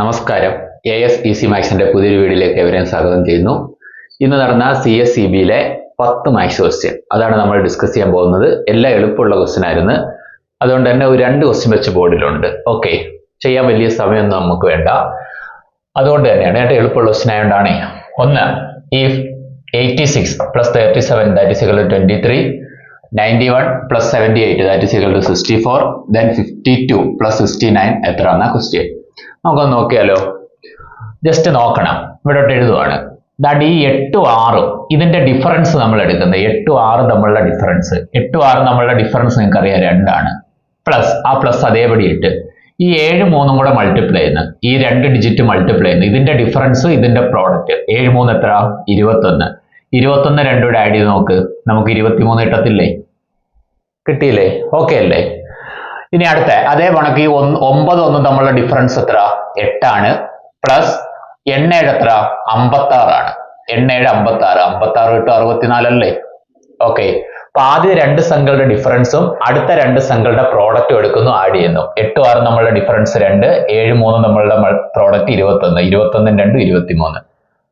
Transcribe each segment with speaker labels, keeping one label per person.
Speaker 1: നമസ്കാരം. A S E C മാത്സിന്റെ പുതിയൊരു വീഡിയോയിലേക്ക് എവരെയും സ്വാഗതം ചെയ്യുന്നു. ഇന്ന് നടന്ന സി എസ് സി ബിയിലെ പത്ത് മാത്സ് ക്വസ്റ്റ്യൻ അതാണ് നമ്മൾ ഡിസ്കസ് ചെയ്യാൻ പോകുന്നത്. എല്ലാം എളുപ്പമുള്ള ക്വസ്റ്റ്യൻ ആയിരുന്നു. അതുകൊണ്ട് തന്നെ ഒരു രണ്ട് ക്വസ്റ്റ്യൻ വെച്ച് ബോർഡിലുണ്ട് ഓക്കെ ചെയ്യാൻ വലിയ സമയമൊന്നും നമുക്ക് വേണ്ട. അതുകൊണ്ട് തന്നെയാണ് ഏറ്റവും എളുപ്പമുള്ള ക്വസ്റ്റ്യൻ ആയതുകൊണ്ടാണ്. ഒന്ന് if eighty six plus thirty seven that is equal twenty three ninety one plus seventy eight that is equal to sixty four then fifty two plus sixty nine എത്ര എന്ന ക്വസ്റ്റ്യൻ നമുക്കൊന്ന് നോക്കിയാലോ? ജസ്റ്റ് നോക്കണം. ഇവിടോട്ട് എഴുതുവാണ്. ദാണ്ട് ഈ എട്ടും ആറും ഇതിന്റെ ഡിഫറൻസ് നമ്മൾ എടുക്കുന്നത്. എട്ടും ആറും തമ്മിലുള്ള ഡിഫറൻസ് എട്ടും ആറും തമ്മിലുള്ള ഡിഫറൻസ് നിങ്ങൾക്ക് അറിയാം രണ്ടാണ്. പ്ലസ് ആ പ്ലസ് അതേപടി ഇട്ട് ഈ ഏഴ് മൂന്നും കൂടെ മൾട്ടിപ്ലൈ ചെയ്യുന്നു. ഈ രണ്ട് ഡിജിറ്റ് മൾട്ടിപ്ലൈ ചെയ്യുന്നു. ഇതിന്റെ ഡിഫറൻസ് ഇതിന്റെ പ്രോഡക്റ്റ് ഏഴ് മൂന്ന് എത്ര? ഇരുപത്തൊന്ന്. ഇരുപത്തൊന്ന് രണ്ടും കൂടെ ആഡ് ചെയ്ത് നോക്ക്. നമുക്ക് ഇരുപത്തിമൂന്ന് കിട്ടത്തില്ലേ? കിട്ടിയില്ലേ? ഓക്കെ അല്ലേ? ഇനി അടുത്ത അതേ കണക്ക് ഈ ഒന്ന് ഒമ്പത് ഒന്നും തമ്മിലുള്ള ഡിഫറൻസ് എത്ര? എട്ടാണ്. പ്ലസ് എണ്ണയുടെ എത്ര? അമ്പത്തി ആറാണ് എണ്ണയുടെ അമ്പത്തി ആറ് അമ്പത്തി ആറ് കിട്ടും അറുപത്തിനാലല്ലേ? ഓക്കെ അപ്പൊ ആദ്യ രണ്ട് സംഖ്യകളുടെ ഡിഫറൻസും അടുത്ത രണ്ട് സംഖ്യകളുടെ പ്രോഡക്റ്റും എടുക്കുന്നു ആഡ് ചെയ്യുന്നു. എട്ടും ആറും നമ്മളുടെ ഡിഫറൻസ് രണ്ട് ഏഴ് മൂന്നും നമ്മളുടെ പ്രോഡക്റ്റ് ഇരുപത്തൊന്ന്. ഇരുപത്തൊന്നും രണ്ടും ഇരുപത്തിമൂന്ന്.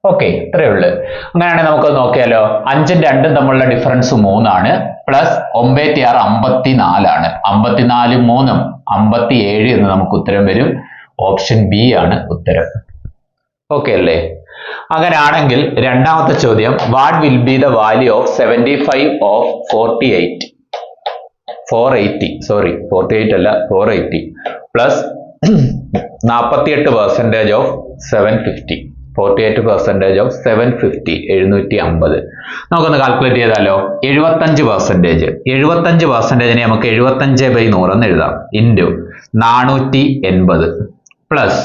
Speaker 1: ഓക്കെ ഇത്രയേ ഉള്ളൂ. അങ്ങനെയാണെങ്കിൽ നമുക്ക് നോക്കിയാലോ അഞ്ചും രണ്ടും തമ്മിലുള്ള ഡിഫറൻസ് മൂന്നാണ് പ്ലസ് ഒമ്പത്തി ആറ് അമ്പത്തി നാലാണ് അമ്പത്തിനാല് മൂന്നും അമ്പത്തി ഏഴ് എന്ന് നമുക്ക് ഉത്തരം വരും. ഓപ്ഷൻ ബി ആണ് ഉത്തരം. ഓക്കെ അല്ലേ? അങ്ങനെയാണെങ്കിൽ രണ്ടാമത്തെ ചോദ്യം what will be the value of seventy five of forty eight four eighty sorry forty eight അല്ല ഫോർ എയ്റ്റി പ്ലസ് നാൽപ്പത്തിയെട്ട് percentage of seven fifty forty eight percentage of seven fifty എഴുന്നൂറ്റി അമ്പത് നമുക്കൊന്ന് കാൽക്കുലേറ്റ് ചെയ്താലോ? എഴുപത്തഞ്ച് പെർസെന്റേജ് എഴുപത്തഞ്ച് പെർസെന്റേജിനെ നമുക്ക് എഴുപത്തഞ്ച് ബൈ നൂറെന്ന് എഴുതാം. ഇന്റു നാനൂറ്റി എൺപത് പ്ലസ്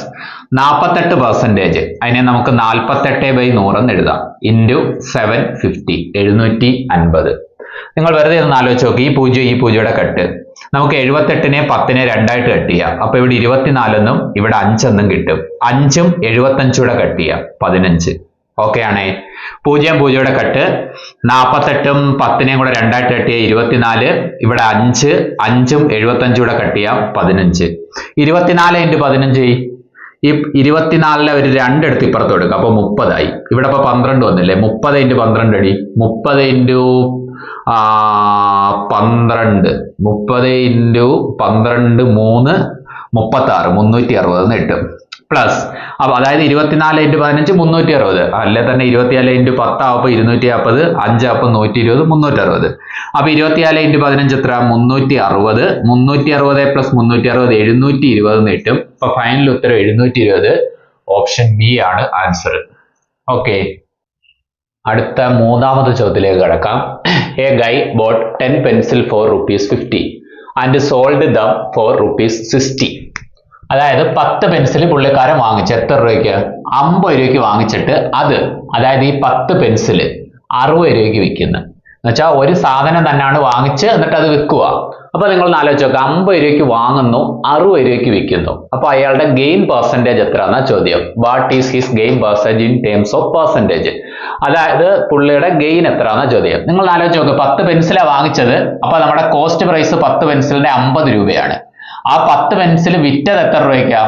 Speaker 1: നാൽപ്പത്തെട്ട് പെർസെന്റേജ് അതിനെ നമുക്ക് നാൽപ്പത്തെട്ട് ബൈ നൂറെന്ന് എഴുതാം. ഇന്റു സെവൻ ഫിഫ്റ്റി എഴുന്നൂറ്റി അൻപത് നിങ്ങൾ വെറുതെ ഒന്ന് ആലോചിച്ച് നോക്കി ഈ പൂജ്യം ഈ പൂജയുടെ കട്ട്. നമുക്ക് എഴുപത്തെട്ടിനെ പത്തിനെ രണ്ടായിട്ട് കട്ട് ചെയ്യാം. അപ്പൊ ഇവിടെ ഇരുപത്തിനാലെന്നും ഇവിടെ അഞ്ചെന്നും കിട്ടും. അഞ്ചും എഴുപത്തഞ്ചൂടെ കട്ട് ചെയ്യാം പതിനഞ്ച്. ഓക്കെ ആണേ. പൂജ്യം പൂജയുടെ കട്ട്. നാൽപ്പത്തെട്ടും പത്തിനെയും കൂടെ രണ്ടായിട്ട് കട്ട് ചെയ്യാം ഇരുപത്തിനാല്. ഇവിടെ അഞ്ച് അഞ്ചും എഴുപത്തഞ്ചൂടെ കട്ട് ചെയ്യാം പതിനഞ്ച്. ഇരുപത്തിനാല് ഇന്റു പതിനഞ്ച് ഈ ഇരുപത്തിനാലിലെ ഒരു രണ്ടെടുത്ത് ഇപ്പുറത്ത് കൊടുക്കുക അപ്പൊ മുപ്പതായി. ഇവിടെ ഇപ്പൊ പന്ത്രണ്ട് വന്നില്ലേ? മുപ്പത് ഇന്റു പന്ത്രണ്ട് അടി. മുപ്പത് ഇന്റു പന്ത്രണ്ട്. മുപ്പത് ഇന്റു പന്ത്രണ്ട് മൂന്ന് മുപ്പത്തി ആറ് മുന്നൂറ്റി അറുപത് കിട്ടും. പ്ലസ്. അപ്പൊ അതായത് ഇരുപത്തിനാല് ഇന്റു പതിനഞ്ച് മുന്നൂറ്റി അറുപത് അല്ലെ തന്നെ ഇരുപത്തിനാല് ഇന്റു പത്താവുമ്പോൾ ഇരുന്നൂറ്റി നാൽപ്പത് അഞ്ചാവുമ്പോൾ നൂറ്റി ഇരുപത് മുന്നൂറ്റി അറുപത് അപ്പൊ ഇരുപത്തിനാല് ഇന്റു പതിനഞ്ച് എത്ര? മുന്നൂറ്റി അറുപത് മുന്നൂറ്റി അറുപത് പ്ലസ് മുന്നൂറ്റി അറുപത് എഴുന്നൂറ്റി ഇരുപത് കിട്ടും. അപ്പൊ ഫൈനൽ ഉത്തരം എഴുന്നൂറ്റി ഇരുപത് ഓപ്ഷൻ ബി ആണ് ആൻസർ ഓക്കെ അടുത്ത മൂന്നാമത്തെ ചോദ്യത്തിലേക്ക് കിടക്കാം. A guy bought ten pencil four rupees fifty and sold them four rupees sixty അതായത് പത്ത് പെൻസിൽ പുള്ളിക്കാരൻ വാങ്ങിച്ച് എത്ര രൂപയ്ക്ക്? അമ്പത് രൂപയ്ക്ക് വാങ്ങിച്ചിട്ട് അത് അതായത് ഈ പത്ത് പെൻസിൽ അറുപത് രൂപയ്ക്ക് വിൽക്കുന്നു. എന്നുവെച്ചാൽ ഒരു സാധനം തന്നെയാണ് വാങ്ങിച്ച് എന്നിട്ട് അത് വിൽക്കുക അപ്പൊ നിങ്ങൾ ആലോചിച്ച് നോക്കുക അമ്പത് രൂപയ്ക്ക് വാങ്ങുന്നു അറുപത് രൂപയ്ക്ക് വിൽക്കുന്നു. അപ്പൊ അയാളുടെ ഗെയിൻ പെർസെന്റേജ് എത്രയാണെന്ന ചോദ്യം. What is his gain percentage in terms of percentage അതായത് പുള്ളിയുടെ ഗെയിൻ എത്രയാണെന്ന ചോദ്യം. നിങ്ങൾ ആലോചിച്ച് നോക്കുക പത്ത് പെൻസിലാണ് വാങ്ങിച്ചത് അപ്പൊ നമ്മുടെ കോസ്റ്റ് പ്രൈസ് പത്ത് പെൻസിലിന്റെ അമ്പത് രൂപയാണ്. ആ പത്ത് പെൻസിൽ വിറ്റത് എത്ര രൂപയ്ക്കാ?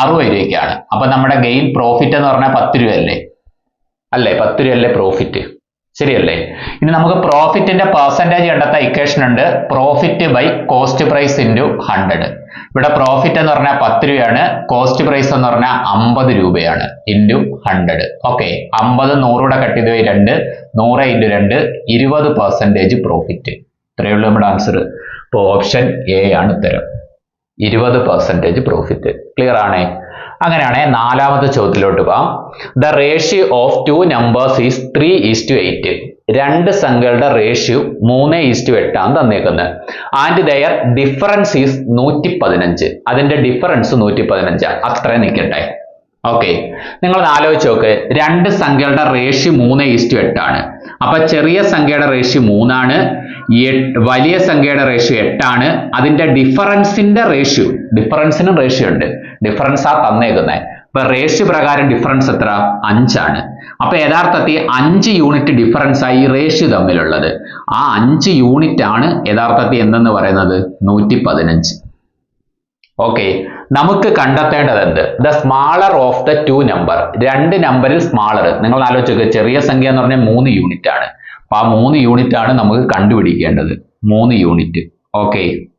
Speaker 1: അറുപത് രൂപയ്ക്കാണ്. അപ്പൊ നമ്മുടെ ഗെയിൻ പ്രോഫിറ്റ് എന്ന് പറഞ്ഞാൽ പത്ത് രൂപയല്ലേ? അല്ലേ പത്ത് രൂപയല്ലേ പ്രോഫിറ്റ് ശരിയല്ലേ? ഇനി നമുക്ക് പ്രോഫിറ്റിന്റെ പെർസെന്റേജ് കണ്ടെത്താൻ ഇക്വേഷൻ ഉണ്ട്. Profit by cost price into hundred ഇവിടെ പ്രോഫിറ്റ് എന്ന് പറഞ്ഞാൽ പത്ത് രൂപയാണ്. കോസ്റ്റ് പ്രൈസ് എന്ന് പറഞ്ഞാൽ അമ്പത് രൂപയാണ്. ഇന്റു ഹൺഡ്രഡ് ഓക്കെ അമ്പത് നൂറൂടെ കട്ട് ചെയ്ത് പോയി രണ്ട്. നൂറ് ഇന്റു രണ്ട്. ഇരുപത് പെർസെന്റേജ് പ്രോഫിറ്റ് ഇത്രയേ ഉള്ളൂ നമ്മുടെ ആൻസർ അപ്പോൾ ഓപ്ഷൻ എ ആണ് ഉത്തരം. ഇരുപത് പെർസെന്റേജ് പ്രോഫിറ്റ് ക്ലിയർ ആണേ? അങ്ങനെയാണെ നാലാമത്തെ ചോദ്യത്തിലോട്ട് പോവാം the ratio of two numbers is three is to eight രണ്ട് സംഖ്യകളുടെ റേഷ്യോ മൂന്ന് ഈസ് ടു എട്ടാണ് തന്നേക്കുന്നത്. ആൻഡ് ദയർ ഡിഫറൻസ് ഈസ് നൂറ്റി പതിനഞ്ച് അതിന്റെ ഡിഫറൻസ് നൂറ്റി പതിനഞ്ചാണ് അത്ര നിൽക്കട്ടെ ഓക്കെ നിങ്ങൾ ആലോചിച്ച് നോക്ക്. രണ്ട് സംഖ്യകളുടെ റേഷ്യോ മൂന്ന് ഈസ് ടു എട്ടാണ് അപ്പൊ ചെറിയ സംഖ്യയുടെ റേഷ്യോ മൂന്നാണ്. വലിയ സംഖ്യയുടെ റേഷ്യോ എട്ടാണ്. അതിന്റെ ഡിഫറൻസിന്റെ റേഷ്യോ ഡിഫറൻസിനും റേഷ്യോ ഉണ്ട്. ഡിഫറൻസ് ആ തന്നേക്കുന്നത് ഇപ്പൊ റേഷ്യ പ്രകാരം ഡിഫറൻസ് എത്ര? അഞ്ചാണ്. അപ്പൊ യഥാർത്ഥത്തിൽ അഞ്ച് യൂണിറ്റ് ഡിഫറൻസ് ആയി റേഷ്യ തമ്മിലുള്ളത്. ആ അഞ്ച് യൂണിറ്റ് ആണ് യഥാർത്ഥത്തിൽ എന്തെന്ന് പറയുന്നത്? നൂറ്റി പതിനഞ്ച് ഓക്കെ നമുക്ക് കണ്ടെത്തേണ്ടത് എന്ത്? The smaller of the two number രണ്ട് നമ്പറിൽ സ്മാളർ നിങ്ങൾ ആലോചിക്കുക ചെറിയ സംഖ്യ എന്ന് പറഞ്ഞാൽ മൂന്ന് യൂണിറ്റ് ആണ്. അപ്പൊ ആ മൂന്ന് യൂണിറ്റ് ആണ് നമുക്ക് കണ്ടുപിടിക്കേണ്ടത്. മൂന്ന് യൂണിറ്റ് ഓക്കെ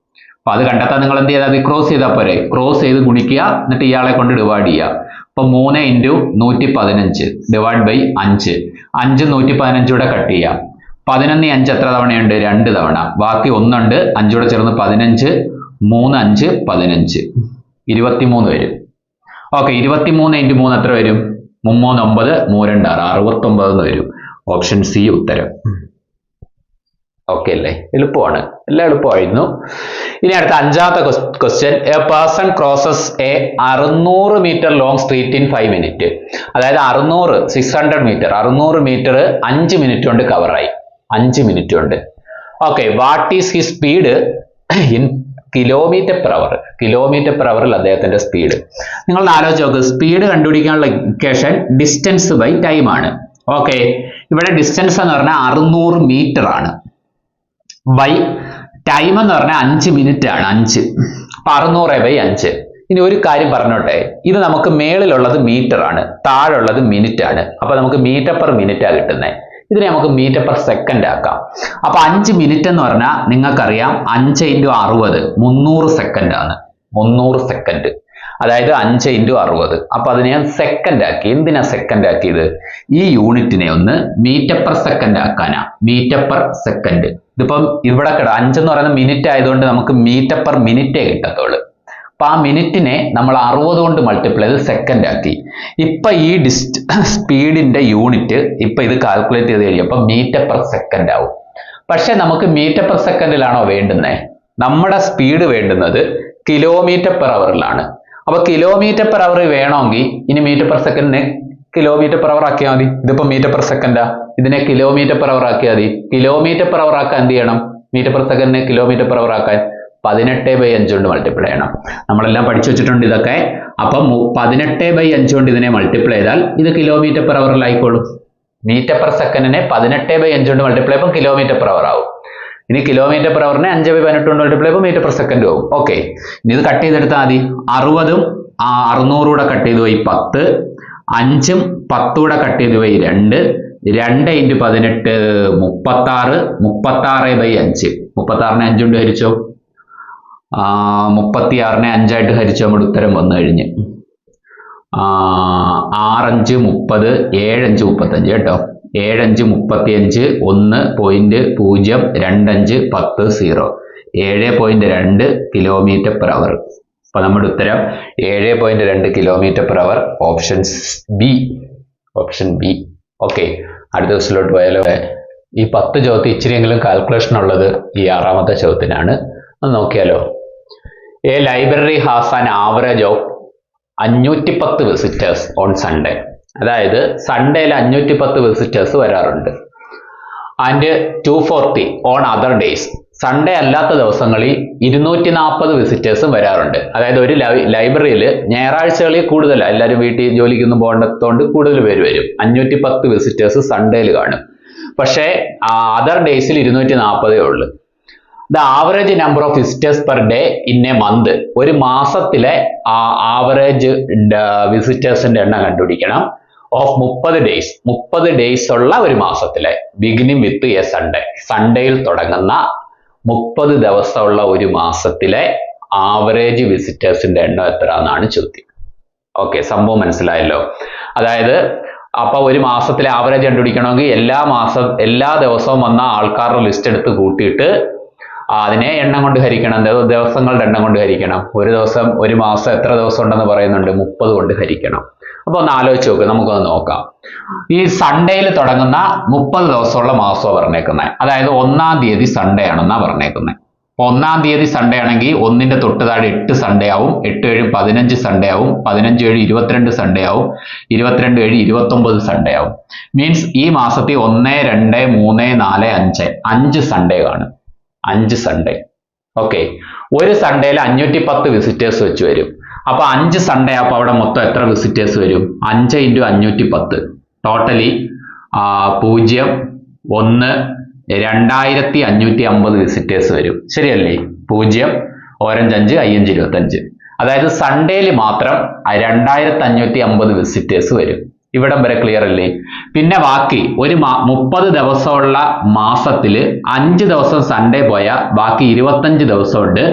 Speaker 1: അപ്പൊ അത് കണ്ടെത്താൻ നിങ്ങൾ എന്ത് ചെയ്താൽ ക്രോസ് ചെയ്താൽ പോരെ. ക്രോസ് ചെയ്ത് ഗുണിക്കുക. എന്നിട്ട് ഇയാളെ കൊണ്ട് ഡിവൈഡ് ചെയ്യുക. അപ്പൊ മൂന്ന് ഇന്റു നൂറ്റി പതിനഞ്ച് ഡിവൈഡ് ബൈ അഞ്ച്. അഞ്ച് നൂറ്റി പതിനഞ്ചൂടെ കട്ട് ചെയ്യുക പതിനൊന്ന് അഞ്ച് എത്ര തവണയുണ്ട്? രണ്ട് തവണ. ബാക്കി ഒന്നുണ്ട്. അഞ്ചൂടെ ചേർന്ന് പതിനഞ്ച്. മൂന്ന് അഞ്ച് പതിനഞ്ച്. ഇരുപത്തിമൂന്ന് വരും. ഓക്കെ ഇരുപത്തിമൂന്ന് ഇന്റു മൂന്ന് എത്ര വരും? മുമ്മൂന്ന് ഒമ്പത് മൂരണ്ട് ആറ് അറുപത്തൊമ്പത് എന്ന് വരും. ഓപ്ഷൻ സി ഉത്തരം. ഓക്കെ അല്ലേ? എളുപ്പമാണ്. എല്ലാം എളുപ്പമായിരുന്നു. ഇനി അടുത്ത അഞ്ചാമത്തെ question a person crosses a അറുന്നൂറ് metre long street in five minute അതായത് അറുന്നൂറ് സിക്സ് ഹൺഡ്രഡ് മീറ്റർ അറുന്നൂറ് മീറ്റർ അഞ്ച് മിനിറ്റ് കൊണ്ട് കവറായി അഞ്ച് മിനിറ്റ് കൊണ്ട്. Okay what is he speed in kilometre per hour kilometre per അവറിൽ അദ്ദേഹത്തിന്റെ സ്പീഡ് നിങ്ങൾ ആലോചിച്ച് നോക്ക്. സ്പീഡ് കണ്ടുപിടിക്കാനുള്ള ഇക്വേഷൻ ഡിസ്റ്റൻസ് ബൈ ടൈം ആണ്. ഓക്കെ ഇവിടെ ഡിസ്റ്റൻസ് എന്ന് പറഞ്ഞാൽ അറുന്നൂറ് മീറ്റർ ആണ്. ബൈ ടൈം എന്ന് പറഞ്ഞാൽ അഞ്ച് മിനിറ്റ് ആണ് അഞ്ച്. അപ്പൊ അറുന്നൂറ് ബൈ അഞ്ച്. ഇനി ഒരു കാര്യം പറഞ്ഞോട്ടെ. ഇത് നമുക്ക് മേളിലുള്ളത് മീറ്റർ ആണ് താഴെയുള്ളത് മിനിറ്റ് ആണ്. അപ്പൊ നമുക്ക് മീറ്റർ പെർ മിനിറ്റ് ആ കിട്ടുന്നത് ഇതിനെ നമുക്ക് മീറ്റർ പെർ സെക്കൻഡ് ആക്കാം. അപ്പൊ അഞ്ച് മിനിറ്റ് എന്ന് പറഞ്ഞാൽ നിങ്ങൾക്കറിയാം അഞ്ച് ഇന്റു അറുപത് മുന്നൂറ് സെക്കൻഡ് ആണ്. മുന്നൂറ് സെക്കൻഡ് അതായത് അഞ്ച് ഇന്റു അറുപത്. അപ്പൊ അതിനെ ഞാൻ സെക്കൻഡ് ആക്കി. എന്തിനാ സെക്കൻഡ് ആക്കിയത്? ഈ യൂണിറ്റിനെ ഒന്ന് മീറ്റർ പെർ സെക്കൻഡ് ആക്കാനാ. മീറ്റർ പെർ സെക്കൻഡ് ഇതിപ്പം ഇവിടെ കിട അഞ്ചെന്ന് പറയുന്നത് മിനിറ്റ് ആയതുകൊണ്ട് നമുക്ക് മീറ്റർ പെർ മിനിറ്റേ കിട്ടത്തുള്ളൂ. അപ്പൊ ആ മിനിറ്റിനെ നമ്മൾ അറുപത് കൊണ്ട് മൾട്ടിപ്ലൈ ചെയ്ത് സെക്കൻഡ് ആക്കി. ഇപ്പൊ ഈ ഡിസ്റ്റ് സ്പീഡിന്റെ യൂണിറ്റ് ഇപ്പൊ ഇത് കാൽക്കുലേറ്റ് ചെയ്ത് കഴിയുമ്പോൾ മീറ്റർ പെർ സെക്കൻഡ് ആവും. പക്ഷേ നമുക്ക് മീറ്റർ പെർ സെക്കൻഡിലാണോ വേണ്ടുന്നത് നമ്മുടെ സ്പീഡ് വേണ്ടുന്നത് കിലോമീറ്റർ പെർ അവറിലാണ് അപ്പൊ കിലോമീറ്റർ പെർ അവർ വേണമെങ്കിൽ ഇനി മീറ്റർ പെർ സെക്കൻഡിന് കിലോമീറ്റർ പെർ അവർ ആക്കിയാൽ മതി. ഇതിപ്പോ മീറ്റർ പെർ സെക്കൻഡാ ഇതിനെ കിലോമീറ്റർ പെർ അവർ ആക്കിയാൽ മതി. കിലോമീറ്റർ പെർ അവർ ആക്കാൻ എന്ത് ചെയ്യണം? മീറ്റർ പെർ സെക്കൻഡിന് കിലോമീറ്റർ പെർ അവർ ആക്കാൻ പതിനെട്ട് ബൈ അഞ്ച് കൊണ്ട് മൾട്ടിപ്ലൈ ചെയ്യണം. നമ്മളെല്ലാം പഠിച്ചു വെച്ചിട്ടുണ്ട് ഇതൊക്കെ. അപ്പം പതിനെട്ട് ബൈ അഞ്ച് കൊണ്ട് ഇതിനെ മൾട്ടിപ്ലൈ ചെയ്താൽ ഇത് കിലോമീറ്റർ പെർ അവറിലായിക്കോളും മീറ്റർ പെർ സെക്കൻഡിനെ പതിനെട്ട് ബൈ അഞ്ച് കൊണ്ട് മൾട്ടിപ്ലൈ ചെയ്യുമ്പോൾ കിലോമീറ്റർ പെർ അവർ ആവും. ഇനി കിലോമീറ്റർ പെർ അവറിന് അഞ്ച് ബൈ പതിനെട്ട് കൊണ്ട് മൾട്ടിപ്ലൈ ചെയ്യുമ്പോൾ മീറ്റർ പെർ സെക്കൻഡ് ആവും. ഓക്കെ ഇനി ഇത് കട്ട് ചെയ്തെടുത്താൽ മതി. അറുപതും അറുന്നൂറൂടെ കട്ട് ചെയ്തു പോയി പത്ത്. അഞ്ചും പത്തൂടെ കട്ട് ചെയ്തു പോയി രണ്ട്. രണ്ട് ഇന്റു പതിനെട്ട് മുപ്പത്താറ്. മുപ്പത്താറ് ബൈ അഞ്ച്. മുപ്പത്താറിനെ അഞ്ച് കൊണ്ട് ഹരിച്ചോ? മുപ്പത്തിയാറിനെ അഞ്ചായിട്ട് ഹരിച്ചോ? നമ്മുടെ ഉത്തരം വന്നു കഴിഞ്ഞ്. ആറഞ്ച് മുപ്പത് ഏഴഞ്ച് മുപ്പത്തഞ്ച്. കേട്ടോ? ഏഴഞ്ച് മുപ്പത്തിയഞ്ച് ഒന്ന് പോയിന്റ് പൂജ്യം രണ്ടഞ്ച് പത്ത് സീറോ ഏഴ് പോയിന്റ് രണ്ട് കിലോമീറ്റർ പെർ അവർ അപ്പൊ നമ്മുടെ ഉത്തരം ഏഴ് പോയിന്റ് രണ്ട് kilometre per hour option B option B okay അടുത്ത ദിവസത്തിലോട്ട് പോയാലോ? ഈ പത്ത് ചോദ്യത്തിൽ ഇച്ചിരിയെങ്കിലും കാൽക്കുലേഷൻ ഉള്ളത് ഈ ആറാമത്തെ ചോദ്യത്തിനാണ്. അത് നോക്കിയാലോ? A library has an average of അഞ്ഞൂറ്റി പത്ത് വിസിറ്റേഴ്സ് ഓൺ സൺഡേ അതായത് സൺഡേയിൽ അഞ്ഞൂറ്റി പത്ത് വിസിറ്റേഴ്സ് വരാറുണ്ട്. And two forty on other days Sunday അല്ലാത്ത ദിവസങ്ങളിൽ ഇരുന്നൂറ്റി നാൽപ്പത് വിസിറ്റേഴ്സും വരാറുണ്ട്. അതായത് ഒരു ലൈബ്രറിയിൽ ഞായറാഴ്ചകളിൽ കൂടുതൽ എല്ലാവരും വീട്ടിൽ ജോലിക്കൊന്നും പോകേണ്ടതുകൊണ്ട് കൂടുതൽ പേര് വരും. അഞ്ഞൂറ്റി പത്ത് വിസിറ്റേഴ്സ് സൺഡേയിൽ കാണും. പക്ഷേ അതർ ഡേയ്സിൽ ഇരുന്നൂറ്റി നാൽപ്പതേ ഉള്ളൂ. The average number of visitors per day in a month ഒരു മാസത്തിലെ ആവറേജ് വിസിറ്റേഴ്സിന്റെ എണ്ണം കണ്ടുപിടിക്കണം. ഓഫ് മുപ്പത് ഡേയ്സ് മുപ്പത് ഡേയ്സ് ഉള്ള ഒരു മാസത്തിലെ ബിഗിനിങ് വിത്ത് എ സൺഡേ സൺഡേയിൽ തുടങ്ങുന്ന മുപ്പത് ദിവസമുള്ള ഒരു മാസത്തിലെ ആവറേജ് വിസിറ്റേഴ്സിന്റെ എണ്ണം എത്ര എന്നാണ് ചോദ്യം. ഓക്കെ സംഭവം മനസ്സിലായല്ലോ. അതായത് അപ്പൊ ഒരു മാസത്തിലെ ആവറേജ് കണ്ടുപിടിക്കണമെങ്കിൽ എല്ലാ മാസം എല്ലാ ദിവസവും വന്ന ആൾക്കാരുടെ ലിസ്റ്റ് എടുത്ത് കൂട്ടിയിട്ട് അതിനെ എണ്ണം കൊണ്ട് ഹരിക്കണം. ദിവ- ദിവസങ്ങളുടെ എണ്ണം കൊണ്ട് ഹരിക്കണം. ഒരു ദിവസം ഒരു മാസം എത്ര ദിവസം ഉണ്ടെന്ന് പറയുന്നുണ്ട്? മുപ്പത് കൊണ്ട് ഹരിക്കണം. അപ്പൊ ഒന്ന് ആലോചിച്ച് നോക്ക് നമുക്കൊന്ന് നോക്കാം. ഈ സൺഡേയിൽ തുടങ്ങുന്ന മുപ്പത് ദിവസമുള്ള മാസമാണ് പറഞ്ഞേക്കുന്നത് അതായത് ഒന്നാം തീയതി സൺഡേ ആണെന്നാ പറഞ്ഞേക്കുന്നത് ഒന്നാം തീയതി സൺഡേ ആണെങ്കിൽ ഒന്നിന്റെ തൊട്ട് താഴെ എട്ട് സൺഡേ ആവും എട്ട് ഏഴ് പതിനഞ്ച് സൺഡേ ആവും പതിനഞ്ച് ഏഴ് ഇരുപത്തിരണ്ട് സൺഡേ ആവും ഇരുപത്തിരണ്ട് ഏഴ് ഇരുപത്തൊമ്പത് സൺഡേ ആവും. മീൻസ് ഈ മാസത്തിൽ ഒന്ന് രണ്ട് മൂന്ന് നാല് അഞ്ച് അഞ്ച് സൺഡേ ആണ്. അഞ്ച് സൺഡേ ഓക്കെ ഒരു സൺഡേയിൽ അഞ്ഞൂറ്റി പത്ത് വിസിറ്റേഴ്സ് വെച്ച് വരും. അപ്പൊ അഞ്ച് സൺഡേ അപ്പൊ അവിടെ മൊത്തം എത്ര വിസിറ്റേഴ്സ് വരും? അഞ്ച് ഇന്റു അഞ്ഞൂറ്റി പത്ത് ടോട്ടലി പൂജ്യം ഒന്ന് രണ്ടായിരത്തി അഞ്ഞൂറ്റി അമ്പത് വിസിറ്റേഴ്സ് വരും. ശരിയല്ലേ? പൂജ്യം ഓരഞ്ച് അഞ്ച് അയ്യഞ്ച് ഇരുപത്തഞ്ച്. അതായത് സൺഡേയിൽ മാത്രം രണ്ടായിരത്തി അഞ്ഞൂറ്റി അമ്പത് വിസിറ്റേഴ്സ് വരും. ഇവിടം വരെ ക്ലിയർ അല്ലേ? പിന്നെ ബാക്കി ഒരു മാ മുപ്പത് ദിവസമുള്ള മാസത്തിൽ അഞ്ച് ദിവസം സൺഡേ പോയാൽ ബാക്കി ഇരുപത്തഞ്ച് ദിവസമുണ്ട്.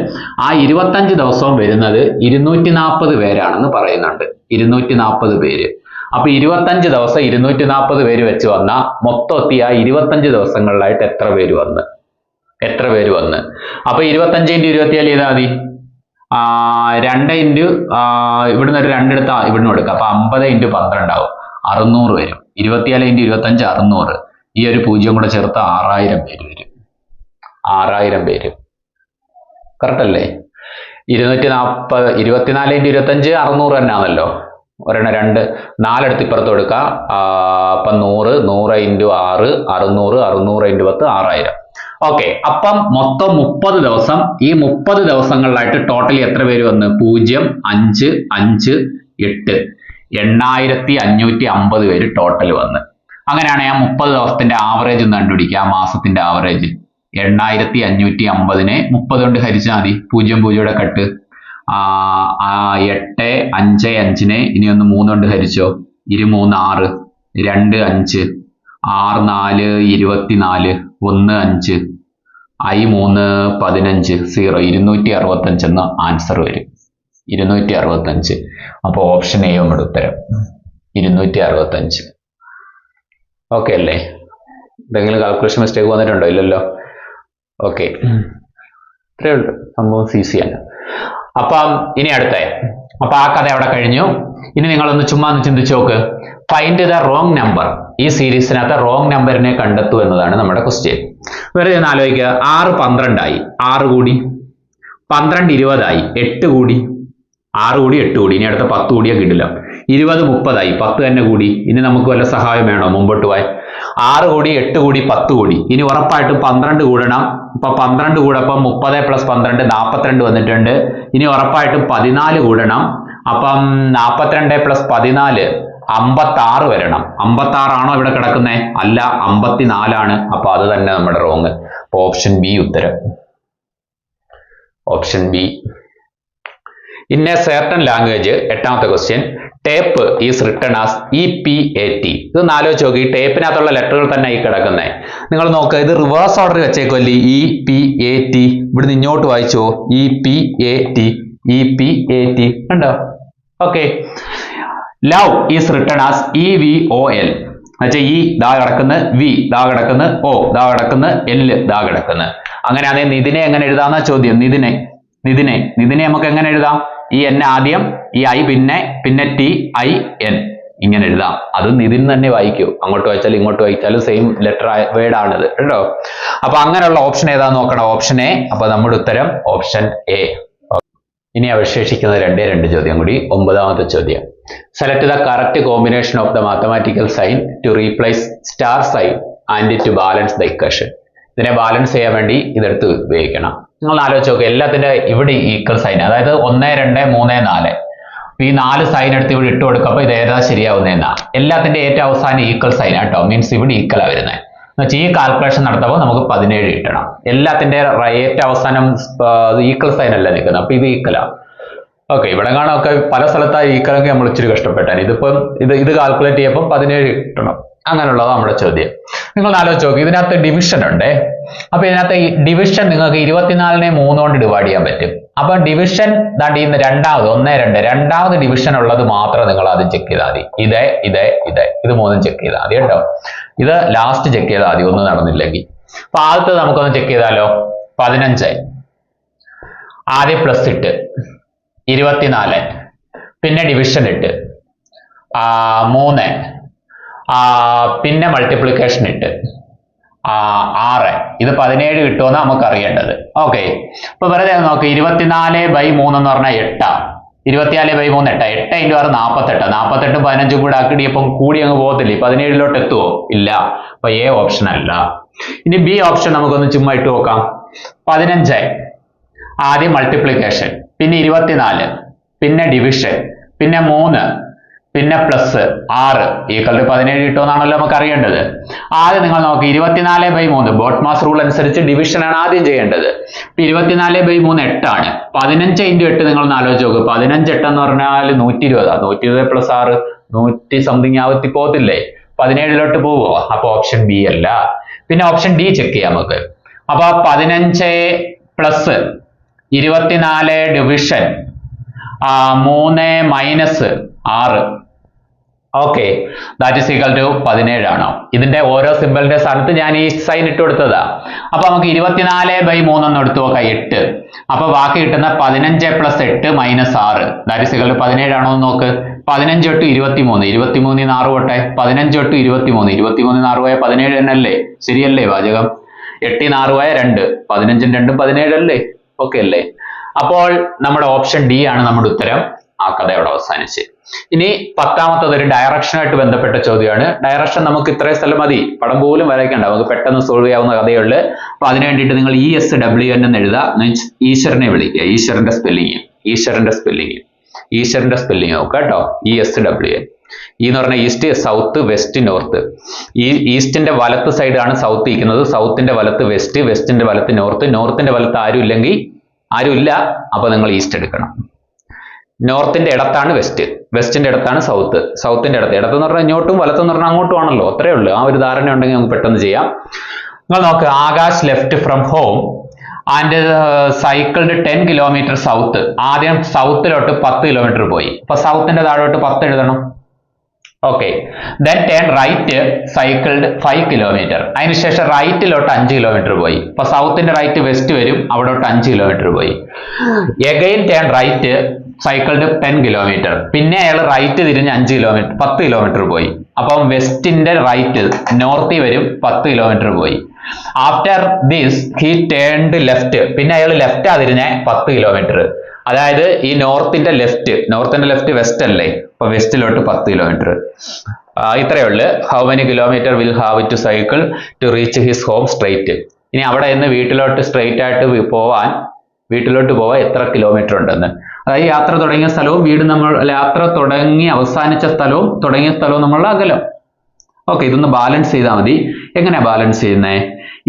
Speaker 1: ആ ഇരുപത്തഞ്ച് ദിവസവും വരുന്നത് ഇരുന്നൂറ്റി നാൽപ്പത് പേരാണെന്ന് പറയുന്നുണ്ട്. ഇരുന്നൂറ്റി നാൽപ്പത് പേര്. അപ്പൊ ഇരുപത്തഞ്ച് ദിവസം ഇരുന്നൂറ്റി നാൽപ്പത് പേര് വെച്ച് വന്ന മൊത്തത്തി ആ ഇരുപത്തഞ്ച് ദിവസങ്ങളിലായിട്ട് എത്ര പേര് വന്ന്? എത്ര പേര് വന്ന്? അപ്പൊ ഇരുപത്തഞ്ച് ഇന്റു ഇരുപത്തിയേഴ് ചെയ്താൽ മതി? രണ്ട് ഇന്റു ഇവിടുന്ന് ഒരു രണ്ടെടുത്ത് ഇവിടുന്ന് കൊടുക്കുക അപ്പൊ അമ്പത് ഇന്റു പന്ത്രണ്ടാവും. അറുന്നൂറ് വരും. ഇരുപത്തിയാൽ ഇന്റു ഇരുപത്തഞ്ച് അറുന്നൂറ്. ഈ ഒരു പൂജ്യം കൂടെ ചേർത്ത് ആറായിരം പേര് വരും. ആറായിരം പേര്. കറക്റ്റ് അല്ലേ? ഇരുന്നൂറ്റി നാൽപ്പത് ഇരുപത്തിനാല് ഇന്റു ഇരുപത്തഞ്ച് അറുന്നൂറ് തന്നെ ആണല്ലോ ഒരെണ്ണം രണ്ട്. നാലെടുത്ത് ഇപ്പുറത്ത് കൊടുക്കുക അപ്പം നൂറ് നൂറ് ഇന്റു ആറ് അറുന്നൂറ് അറുന്നൂറ് ഇന്റു പത്ത് ആറായിരം. ഓക്കെ. അപ്പം മൊത്തം മുപ്പത് ദിവസം. ഈ മുപ്പത് ദിവസങ്ങളിലായിട്ട് ടോട്ടലി എത്ര പേര് വന്ന്? പൂജ്യം അഞ്ച് അഞ്ച് എട്ട്. എണ്ണായിരത്തി അഞ്ഞൂറ്റി അമ്പത് പേര് ടോട്ടൽ വന്ന്. അങ്ങനെയാണ് ഞാൻ മുപ്പത് ദിവസത്തിന്റെ ആവറേജ് ഒന്ന് കണ്ടുപിടിക്കുക. ആ മാസത്തിന്റെ ആവറേജ് എണ്ണായിരത്തി അഞ്ഞൂറ്റി അമ്പതിനെ മുപ്പത് കൊണ്ട് ഹരിച്ചാൽ മതി. പൂജ്യം പൂജ്യയുടെ കട്ട്. എട്ട് അഞ്ച് അഞ്ചിനെ ഇനി ഒന്ന് മൂന്ന് കൊണ്ട് ഹരിച്ചോ. ഇരുമൂന്ന് ആറ്. രണ്ട് അഞ്ച്. ആറ് നാല് ഇരുപത്തിനാല്. ഒന്ന് അഞ്ച്. ഐ മൂന്ന് പതിനഞ്ച്. സീറോ. ഇരുന്നൂറ്റി അറുപത്തഞ്ച് എന്ന ആൻസർ വരും. ഇരുന്നൂറ്റി അറുപത്തഞ്ച് അപ്പോൾ ഓപ്ഷൻ എ നമ്മുടെ ഉത്തരം. ഇരുന്നൂറ്റി അറുപത്തഞ്ച് ഓക്കെ അല്ലേ? എന്തെങ്കിലും കാൽക്കുലേഷൻ മിസ്റ്റേക്ക് വന്നിട്ടുണ്ടോ? ഇല്ലല്ലോ. ഓക്കെ ഇത്രയേ ഉള്ളൂ. സംഭവം സി സി ആണ്. അപ്പം ഇനി അടുത്ത അപ്പൊ ആ കഥ അവിടെ കഴിഞ്ഞു. ഇനി നിങ്ങളൊന്ന് ചുമ്മാ ഒന്ന് ചിന്തിച്ചു നോക്ക്. ഫൈൻഡ് ദ റോങ് നമ്പർ ഈ സീരീസിനകത്ത് റോങ് നമ്പറിനെ കണ്ടെത്തൂ എന്നതാണ് നമ്മുടെ ക്വസ്റ്റ്യൻ വെറുതെ ഒന്ന് ആലോചിക്കുക. ആറ് പന്ത്രണ്ടായി. ആറ് കൂടി. പന്ത്രണ്ട് ഇരുപതായി. എട്ട് കൂടി. ആറ് കോടി എട്ട് കോടി. ഇനി അടുത്ത പത്ത് കോടിയെ കിട്ടില്ല ഇരുപത് മുപ്പതായി. പത്ത് തന്നെ കൂടി. ഇനി നമുക്ക് വല്ല സഹായം വേണോ മുമ്പോട്ട് പോയി ആറ് കോടി എട്ട് കോടി പത്ത് കോടി. ഇനി ഉറപ്പായിട്ടും പന്ത്രണ്ട് കൂടണം. ഇപ്പൊ പന്ത്രണ്ട് കൂടപ്പം മുപ്പത് പ്ലസ് പന്ത്രണ്ട് നാൽപ്പത്തിരണ്ട് വന്നിട്ടുണ്ട്. ഇനി ഉറപ്പായിട്ടും പതിനാല് കൂടണം. അപ്പം നാൽപ്പത്തിരണ്ട് പ്ലസ് പതിനാല് അമ്പത്തി ആറ് വരണം. അമ്പത്തി ആറാണോ ഇവിടെ കിടക്കുന്നത് അല്ല അമ്പത്തിനാലാണ്. അപ്പൊ അത് തന്നെ നമ്മുടെ റോങ് ഓപ്ഷൻ ബി ഉത്തരം. Option B in a certain language എട്ടാമത്തെ question tape is return as E P A T ഇതൊന്ന് ആലോചിച്ച് നോക്കി ടേപ്പിനകത്തുള്ള ലെറ്ററുകൾ തന്നെ ഈ കിടക്കുന്നത് നിങ്ങൾ നോക്കുക ഇത് റിവേഴ്സ് ഓർഡർ വെച്ചേക്കുമല്ലേ ഇ പി എ ടി ഇവിടുന്ന് ഇങ്ങോട്ട് വായിച്ചോ E P A T E P A T കണ്ടോ? Okay love is return as E V O L എന്നുവെച്ചാൽ ഈ ദാ കിടക്കുന്ന വി ദാ കിടക്കുന്ന ഓ ദാ കിടക്കുന്ന എൽ ദാ കിടക്കുന്ന. അങ്ങനെയാണെങ്കിൽ നിതിനെ എങ്ങനെ എഴുതാന്ന ചോദ്യം? നിതിനെ നിതിനെ നിതിനെ നമുക്ക് എങ്ങനെ എഴുതാം? ഈ എൻ ആദ്യം ഈ ഐ പിന്നെ പിന്നെ ടി ഐ എൻ ഇങ്ങനെ എഴുതാം. അത് നിതിൻ തന്നെ വായിക്കൂ. അങ്ങോട്ട് വായിച്ചാലും ഇങ്ങോട്ട് വായിച്ചാലും സെയിം ലെറ്റർ വേർഡ് ആണിത്. കേട്ടോ? അപ്പൊ അങ്ങനെയുള്ള ഓപ്ഷൻ ഏതാ നോക്കണം? ഓപ്ഷൻ എ അപ്പൊ നമ്മുടെ ഉത്തരം ഓപ്ഷൻ എ ഇനി അവശേഷിക്കുന്ന രണ്ടേ രണ്ട് ചോദ്യം കൂടി ഒമ്പതാമത്തെ ചോദ്യം. Select the correct combination of the mathematical sign to replace star sign and to balance the equation ഇതിനെ ബാലൻസ് ചെയ്യാൻ വേണ്ടി ഇതെടുത്ത് ഉപയോഗിക്കണം. നിങ്ങൾ ആലോചിച്ച് നോക്കുക എല്ലാത്തിന്റെ ഇവിടെ ഈക്വൽ സൈൻ അതായത് ഒന്ന് രണ്ട് മൂന്ന് നാല്. ഈ നാല് സൈൻ എടുത്ത് ഇവിടെ ഇട്ട് കൊടുക്കുമ്പോൾ ഇത് ഏതാ ശരിയാവുന്നതെന്നാ എല്ലാത്തിന്റെ ഏറ്റവും അവസാനം ഈക്വൽ സൈൻ ആട്ടോ മീൻസ് ഇവിടെ ഈക്വൽ ആ വരുന്നത് എന്നുവെച്ചാൽ ഈ കാൽക്കുലേഷൻ നടത്തുമ്പോൾ നമുക്ക് പതിനേഴ് കിട്ടണം. എല്ലാത്തിന്റെ റ- ഏറ്റവും അവസാനം ഈക്വൽ സൈൻ അല്ല നിൽക്കുന്നത്? അപ്പോൾ ഇത് ഈക്വലാണ് ഓക്കെ ഇവിടെ കാണാമൊക്കെ പല സ്ഥലത്തായി ഈക്വലൊക്കെ നമ്മൾ ഇച്ചിരി കഷ്ടപ്പെട്ടാണ്. ഇതിപ്പം ഇത് ഇത് കാൽക്കുലേറ്റ് ചെയ്യുമ്പോൾ പതിനേഴ് കിട്ടണം. അങ്ങനെയുള്ളത് നമ്മുടെ ചോദ്യം. നിങ്ങൾ ആലോചിച്ച് നോക്കി ഇതിനകത്ത് ഡിവിഷൻ ഉണ്ട്. അപ്പൊ ഇതിനകത്ത് ഡിവിഷൻ നിങ്ങൾക്ക് ഇരുപത്തിനാലിനെ മൂന്ന് കൊണ്ട് ഡിവൈഡ് ചെയ്യാൻ പറ്റും. അപ്പൊ ഡിവിഷൻ ദാണ്ട് ഇന്ന് രണ്ടാമത് ഒന്നേ രണ്ട് രണ്ടാമത് ഡിവിഷൻ ഉള്ളത് മാത്രം നിങ്ങൾ ആദ്യം ചെക്ക് ചെയ്താൽ മതി. ഇതേ ഇതേ ഇതേ ഇത് മൂന്നും ചെക്ക് ചെയ്താൽ മതി കേട്ടോ. ഇത് ലാസ്റ്റ് ചെക്ക് ചെയ്താൽ മതി ഒന്നും നടന്നില്ലെങ്കിൽ. അപ്പൊ ആദ്യത്തെ നമുക്കൊന്ന് ചെക്ക് ചെയ്താലോ? പതിനഞ്ച് ആദ്യം പ്ലസ് ഇട്ട് ഇരുപത്തിനാല്. പിന്നെ ഡിവിഷൻ ഇട്ട് മൂന്ന്. പിന്നെ മൾട്ടിപ്ലിക്കേഷൻ ഇട്ട് ആറ്. ഇത് പതിനേഴ് കിട്ടുമെന്ന് നമുക്ക് അറിയേണ്ടത് ഓക്കെ അപ്പൊ വെറുതെ നോക്ക്. ഇരുപത്തിനാല് ബൈ മൂന്ന് എന്ന് പറഞ്ഞാൽ എട്ടാ. ഇരുപത്തിനാല് ബൈ മൂന്ന് എട്ടാ. എട്ട് ഇന്റു ആറ് നാൽപ്പത്തെട്ട് നാൽപ്പത്തെട്ടും പതിനഞ്ചും കൂടെ ആക്കിടിയപ്പം കൂടി അങ്ങ് പോകത്തില്ലേ? പതിനേഴിലോട്ട് എത്തുവോ? ഇല്ല. അപ്പൊ എ ഓപ്ഷൻ അല്ല. ഇനി ബി ഓപ്ഷൻ നമുക്കൊന്ന് ചുമ്മാ ഇട്ട് നോക്കാം. പതിനഞ്ച്. ആദ്യം മൾട്ടിപ്ലിക്കേഷൻ പിന്നെ ഇരുപത്തിനാല്. പിന്നെ ഡിവിഷൻ പിന്നെ മൂന്ന്. പിന്നെ പ്ലസ് ആറ്. ഈക്വൽ ടു പതിനേഴ് കിട്ടുമെന്നാണല്ലോ നമുക്ക് അറിയേണ്ടത്. ആദ്യം നിങ്ങൾ നോക്ക് ഇരുപത്തിനാല് ബൈ മൂന്ന്. ബോട്ട് മാസ് റൂൾ അനുസരിച്ച് ഡിവിഷൻ ആണ് ആദ്യം ചെയ്യേണ്ടത്. ഇപ്പൊ ഇരുപത്തിനാല് ബൈ മൂന്ന് എട്ടാണ്. പതിനഞ്ച് ഇന്റു എട്ട് നിങ്ങൾ ഒന്ന് ആലോചിച്ച് നോക്ക്. പതിനഞ്ച് എട്ട് എന്ന് പറഞ്ഞാൽ നൂറ്റി ഇരുപതാ നൂറ്റി ഇരുപത് പ്ലസ് ആറ് നൂറ്റി സംതിങ് ആവത്തി പോകത്തില്ലേ? പതിനേഴിലോട്ട് പോവോ? അപ്പൊ ഓപ്ഷൻ ബി അല്ല. പിന്നെ ഓപ്ഷൻ ഡി ചെക്ക് ചെയ്യാം നമുക്ക്. അപ്പൊ പതിനഞ്ച് പ്ലസ് ഇരുപത്തിനാല് ഡിവിഷൻ മൂന്ന് മൈനസ് ആറ് okay that is equal to പതിനേഴാണോ. ഇതിന്റെ ഓരോ സിമ്പിളിന്റെ സ്ഥാനത്ത് ഞാൻ ഈ സൈൻ ഇട്ട് കൊടുത്തതാ. അപ്പൊ നമുക്ക് ഇരുപത്തിനാല് ബൈ മൂന്നെന്ന് എടുത്തു നോക്കാം എട്ട്. അപ്പൊ ബാക്കി കിട്ടുന്ന പതിനഞ്ച് പ്ലസ് എട്ട് മൈനസ് ആറ്. ദാറ്റ് ഈസ് ഈക്വൽ ടു പതിനേഴാണോ എന്ന് നോക്ക്. പതിനഞ്ച് തൊട്ട് ഇരുപത്തിമൂന്ന്. നിന്ന് ആറ് പോട്ടെ. പതിനഞ്ച് തൊട്ട് ഇരുപത്തിമൂന്ന്. നിന്ന് ആറ് പോയ പതിനേഴ് തന്നെയല്ലേ? ശരിയല്ലേ വാചകം? എട്ടിന് ആറ് പോയ രണ്ട്. പതിനഞ്ചും രണ്ടും പതിനേഴല്ലേ? ഓക്കെ അല്ലേ? അപ്പോൾ നമ്മുടെ ഓപ്ഷൻ ഡി ആണ് നമ്മുടെ ഉത്തരം. ആ കഥയോടെ അവസാനിച്ച്. ഇനി പത്താമത്തത് ഒരു ഡയറക്ഷനായിട്ട് ബന്ധപ്പെട്ട ചോദ്യമാണ്. ഡയറക്ഷൻ നമുക്ക് ഇത്രയും സ്ഥലം മതി. പടം പോലും വരയ്ക്കണ്ട. നമുക്ക് പെട്ടെന്ന് സോൾവ് ചെയ്യാവുന്ന കഥയുള്ളു. അപ്പൊ അതിനു വേണ്ടിയിട്ട് നിങ്ങൾ ഇ എസ് ഡബ്ല്യു എൻ എന്ന് എഴുതുക. മീൻസ് ഈശ്വരനെ വിളിക്കുക. ഈശ്വരന്റെ സ്പെല്ലിങ് ഈശ്വരന്റെ സ്പെല്ലിങ് ഈശ്വരന്റെ സ്പെല്ലിങ് നോക്കുക കേട്ടോ? ഇ എസ് ഡബ്ല്യു എൻ ഈ എന്ന് പറഞ്ഞാൽ ഈസ്റ്റ് സൗത്ത് വെസ്റ്റ് നോർത്ത് ഈ ഈസ്റ്റിന്റെ വലത്ത് സൈഡാണ് സൗത്ത് ഇരിക്കുന്നത്. സൗത്തിന്റെ വലത്ത് വെസ്റ്റ് വെസ്റ്റിന്റെ വലത്ത് നോർത്ത് നോർത്തിന്റെ വലത്ത് ആരും ഇല്ലെങ്കിൽ ആരും ഇല്ല അപ്പൊ നിങ്ങൾ ഈസ്റ്റ് എടുക്കണം. നോർത്തിന്റെ ഇടത്താണ് വെസ്റ്റ്. വെസ്റ്റിന്റെ ഇടത്താണ് സൗത്ത്. സൗത്തിന്റെ ഇടത്ത്. ഇടത്ത് എന്ന് പറഞ്ഞാൽ ഇങ്ങോട്ടും വലത്തെന്ന് പറഞ്ഞാൽ അങ്ങോട്ടും ആണല്ലോ അത്രേ ഉള്ളൂ. ആ ഒരു ധാരണ ഉണ്ടെങ്കിൽ നമുക്ക് പെട്ടെന്ന് ചെയ്യാം. നിങ്ങൾ നോക്ക് Akash left from home and cycled ten kilometre south ആദ്യം സൗത്തിലോട്ട് പത്ത് കിലോമീറ്റർ പോയി. അപ്പൊ സൗത്തിന്റെ താഴോട്ട് പത്ത് എഴുതണം. Okay then turn right cycled five kilometre അതിനുശേഷം റൈറ്റിലോട്ട് അഞ്ച് കിലോമീറ്റർ പോയി. അപ്പൊ സൗത്തിന്റെ റൈറ്റ് വെസ്റ്റ് വരും. അവിടോട്ട് അഞ്ച് കിലോമീറ്റർ പോയി. Again turn right cycled ten kilometre പിന്നെ അയാൾ റൈറ്റ് തിരിഞ്ഞ് അഞ്ച് കിലോമീറ്റർ പത്ത് കിലോമീറ്റർ പോയി. അപ്പം വെസ്റ്റിന്റെ റൈറ്റ് നോർത്തിൽ വരും പത്ത് കിലോമീറ്റർ പോയി. After this he turned left പിന്നെ അയാൾ ലെഫ്റ്റ് തിരിഞ്ഞ പത്ത് കിലോമീറ്റർ അതായത് ഈ നോർത്തിന്റെ ലെഫ്റ്റ് നോർത്തിന്റെ ലെഫ്റ്റ് വെസ്റ്റ് അല്ലേ? അപ്പൊ വെസ്റ്റിലോട്ട് പത്ത് കിലോമീറ്റർ ഇത്രയേ ഉള്ളു. How many kilometre will have to cycle to reach his home straight ഇനി അവിടെ നിന്ന് വീട്ടിലോട്ട് സ്ട്രൈറ്റ് ആയിട്ട് പോവാൻ വീട്ടിലോട്ട് പോവാൻ എത്ര കിലോമീറ്റർ ഉണ്ടെന്ന്? അതായത് യാത്ര തുടങ്ങിയ സ്ഥലവും വീട് നമ്മൾ യാത്ര തുടങ്ങി അവസാനിച്ച സ്ഥലവും തുടങ്ങിയ സ്ഥലവും നമ്മളുടെ അകലം. ഓക്കെ ഇതൊന്ന് ബാലൻസ് ചെയ്താൽ മതി. എങ്ങനെയാ ബാലൻസ് ചെയ്യുന്നത്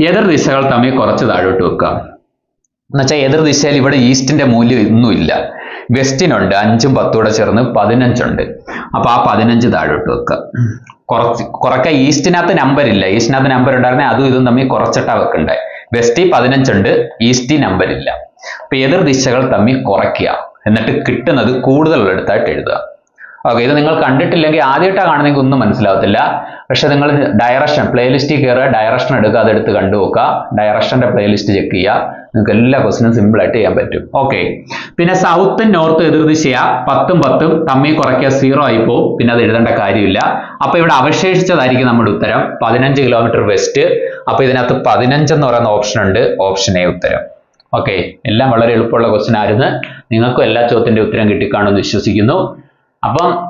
Speaker 1: എതിർ ദിശകൾ തമ്മിൽ കുറച്ച് താഴോട്ട് വെക്കുക എന്നുവെച്ചാൽ എതിർ ദിശയിൽ ഇവിടെ ഈസ്റ്റിന്റെ മൂല്യം ഒന്നുമില്ല വെസ്റ്റിനുണ്ട് അഞ്ചും പത്തും കൂടെ ചേർന്ന് പതിനഞ്ചുണ്ട് അപ്പൊ ആ പതിനഞ്ച് താഴോട്ട് വെക്കുക കുറച്ച് കുറയ്ക്ക ഈസ്റ്റിനകത്ത് നമ്പർ ഇല്ല. ഈസ്റ്റിനകത്ത് നമ്പർ ഉണ്ടായിരുന്നെ അതും ഇതും തമ്മിൽ കുറച്ചിട്ടാ വെക്കണ്ടേ. വെസ്റ്റി പതിനഞ്ചുണ്ട് ഈസ്റ്റി നമ്പർ ഇല്ല. അപ്പൊ എതിർ ദിശകൾ തമ്മിൽ കുറയ്ക്കുക. എന്നിട്ട് കിട്ടുന്നത് കൂടുതൽ എടുത്തായിട്ട് എഴുതുക. ഓക്കെ ഇത് നിങ്ങൾ കണ്ടിട്ടില്ലെങ്കിൽ ആദ്യമായിട്ടാണ് കാണുന്നെങ്കിൽ ഒന്നും മനസ്സിലാവത്തില്ല. പക്ഷെ നിങ്ങൾ ഡയറക്ഷൻ പ്ലേലിസ്റ്റിൽ കയറുക ഡയറക്ഷൻ എടുക്കുക അതെടുത്ത് കണ്ടു നോക്കുക. ഡയറക്ഷന്റെ പ്ലേലിസ്റ്റ് ചെക്ക് ചെയ്യുക. നിങ്ങൾക്ക് എല്ലാ ക്വസ്റ്റിനും സിമ്പിൾ ആയിട്ട് ചെയ്യാൻ പറ്റും. ഓക്കെ പിന്നെ സൗത്തും നോർത്തും എതിർദിശയാ പത്തും പത്തും തമ്മിൽ കുറയ്ക്കുക സീറോ ആയി പോകും പിന്നെ അത് എഴുതേണ്ട കാര്യമില്ല. അപ്പോൾ ഇവിടെ അവശേഷിച്ചതായിരിക്കും നമ്മുടെ ഉത്തരം. പതിനഞ്ച് കിലോമീറ്റർ വെസ്റ്റ് അപ്പൊ ഇതിനകത്ത് പതിനഞ്ച് എന്ന് പറയുന്ന ഓപ്ഷൻ ഉണ്ട്. ഓപ്ഷൻ എ ഉത്തരം. ഓക്കെ എല്ലാം വളരെ എളുപ്പമുള്ള ക്വസ്റ്റ്യൻ ആയിരുന്നു. നിങ്ങൾക്കും എല്ലാ ചോദ്യത്തിന്റെ ഉത്തരം കിട്ടിക്കാണുമെന്ന് വിശ്വസിക്കുന്നു. അപ്പം